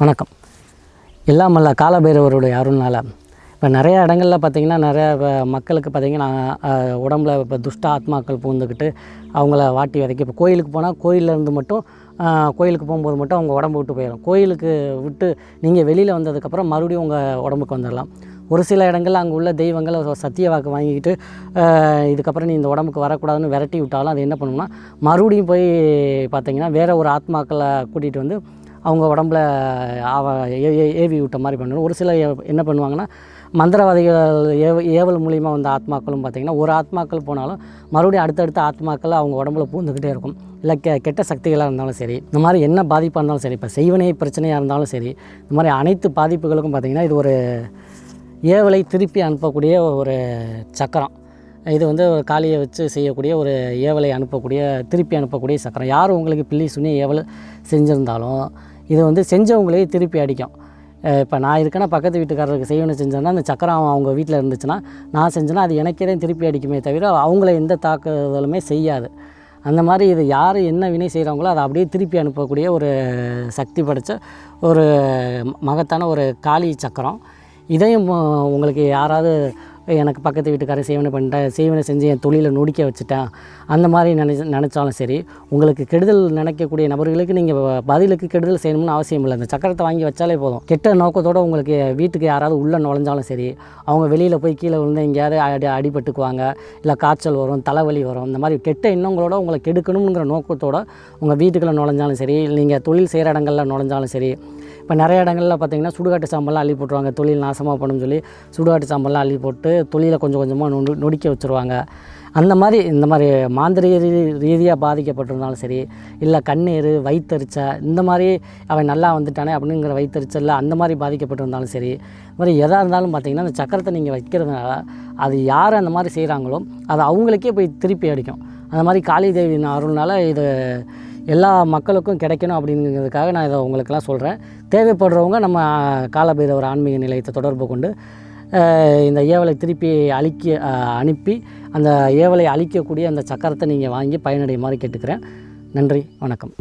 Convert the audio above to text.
வணக்கம். எல்லாம் வல்ல காலபைரவருடைய அருள்னால். இப்போ நிறைய இடங்களில் பார்த்திங்கன்னா நிறைய மக்களுக்கு பார்த்திங்கன்னா உடம்புல இப்போ துஷ்ட ஆத்மாக்கள் பூந்துக்கிட்டு அவங்கள வாட்டி வதைக்க இப்போ கோயிலுக்கு போனால் கோயிலேருந்து மட்டும் கோயிலுக்கு போகும்போது மட்டும் அவங்க உடம்பு விட்டு போயிடும் கோயிலுக்கு விட்டு நீங்கள் வெளியில் வந்ததுக்கப்புறம் மறுபடியும் உங்கள் உடம்புக்கு வந்துடலாம் ஒரு சில இடங்களில் அங்கே உள்ள தெய்வங்கள் சத்திய வாக்கு வாங்கிக்கிட்டு இதுக்கப்புறம் நீ இந்த உடம்புக்கு வரக்கூடாதுன்னு விரட்டி விட்டாலும் அது என்ன பண்ணும்னா மறுபடியும் போய் பார்த்திங்கன்னா வேறு ஒரு ஆத்மாக்களை கூட்டிகிட்டு வந்து அவங்க உடம்புல ஆவ ஏ- ஏவி விட்ட மாதிரி பண்ணணும் ஒரு சில என்ன பண்ணுவாங்கன்னா மந்திரவாதிகள் ஏவ ஏவல் மூலிமா வந்த ஆத்மாக்களும் பார்த்திங்கன்னா ஒரு ஆத்மாக்கள் போனாலும் மறுபடியும் அடுத்தடுத்த ஆத்மாக்கள் அவங்க உடம்புல பூந்துக்கிட்டே இருக்கும். இல்லை கெ கெட்ட சக்திகளாக இருந்தாலும் சரி இந்த மாதிரி என்ன பாதிப்பாக இருந்தாலும் சரி இப்போ செய்வனை பிரச்சனையாக இருந்தாலும் சரி இந்த மாதிரி அனைத்து பாதிப்புகளுக்கும் பார்த்திங்கன்னா இது ஒரு ஏவலை திருப்பி அனுப்பக்கூடிய ஒரு சக்கரம். இது வந்து ஒரு காளியை வச்சு செய்யக்கூடிய ஒரு ஏவலை அனுப்பக்கூடிய திருப்பி அனுப்பக்கூடிய சக்கரம். யார் உங்களுக்கு பில்லி சுனி ஏவல் செஞ்சுருந்தாலும் இது வந்து செஞ்சவங்களே திருப்பி அடிக்கும். இப்போ நான் இருக்கேன்னா பக்கத்து வீட்டுக்காரருக்கு செய்யணும் செஞ்சேன்னா அந்த சக்கரம் அவங்க வீட்டில் இருந்துச்சுன்னா நான் செஞ்சேன்னா அது எனக்கே தான் திருப்பி அடிக்குமே தவிர அவங்கள எந்த தாக்குதலுமே செய்யாது. அந்த மாதிரி இது யார் என்ன வினை செய்கிறாங்களோ அதை அப்படியே திருப்பி அனுப்பக்கூடிய ஒரு சக்தி படைத்த ஒரு மகத்தான ஒரு காளி சக்கரம். இதையும் உங்களுக்கு யாராவது எனக்கு பக்கத்து வீட்டுக்காரர் சேவனை பண்ணிட்டேன் சேவனை செஞ்சு என் தொழிலை நொடிக்க வச்சுட்டேன் அந்த மாதிரி நினை நினச்சாலும் சரி உங்களுக்கு கெடுதல் நினைக்கக்கூடிய நபர்களுக்கு நீங்கள் பதிலுக்கு கெடுதல் செய்யணும்னு அவசியம் இல்லை. அந்த சக்கரத்தை வாங்கி வச்சாலே போதும். கெட்ட நோக்கத்தோடு உங்களுக்கு வீட்டுக்கு யாராவது உள்ளே நுழைஞ்சாலும் சரி அவங்க வெளியில் போய் கீழே விழுந்து எங்கேயாவது அடி அடிபட்டுக்குவாங்க இல்லை காய்ச்சல் வரும் தலைவலி வரும் இந்த மாதிரி கெட்ட எண்ணங்களோட உங்களை கெடுக்கணுங்கிற நோக்கத்தோடு உங்கள் வீட்டுக்குள்ளே நுழைஞ்சாலும் சரி நீங்கள் தொழில் செய்கிற இடங்களில் நுழைஞ்சாலும் சரி இப்போ நிறைய இடங்களில் பார்த்தீங்கன்னா சுடுகாட்டு சாம்பல்லாம் அள்ளி போட்டுருவாங்க. தொழில் நாசமாக பண்ணுன்னு சொல்லி சுடுகாட்டு சாம்பல்லாம் அள்ளி போட்டு தொழிலை கொஞ்சம் கொஞ்சமாக நொடி நொடிக்க வச்சுருவாங்க. அந்த மாதிரி இந்த மாதிரி மாந்திரிக ரீதியாக பாதிக்கப்பட்டிருந்தாலும் சரி இல்லை கண்ணீர் வயிற்றுச்ச இந்த மாதிரி அவன் நல்லா வந்துட்டானே அப்படிங்கிற வயிற்றுச்சலில் அந்த மாதிரி பாதிக்கப்பட்டிருந்தாலும் சரி இந்த மாதிரி எதாக இருந்தாலும் பார்த்தீங்கன்னா அந்த சக்கரத்தை நீங்கள் வைக்கிறதுனால அது யார் அந்த மாதிரி செய்கிறாங்களோ அது அவங்களுக்கே போய் திருப்பி அடிக்கும். அந்த மாதிரி காளி தேவியின் அருள்னால இது எல்லா மக்களுக்கும் கிடைக்கணும் அப்படிங்கிறதுக்காக நான் இதை உங்களுக்கெல்லாம் சொல்கிறேன் தேவைப்படுறவங்க நம்ம காலபைரவர் ஆன்மீக நிலையத்தை தொடர்பு கொண்டு இந்த ஏவலை திருப்பி அழிக்க அனுப்பி அந்த ஏவலை அழிக்கக்கூடிய அந்த சக்கரத்தை நீங்கள் வாங்கி பயனடைய மாதிரி கேட்டுக்கிறேன். நன்றி வணக்கம்.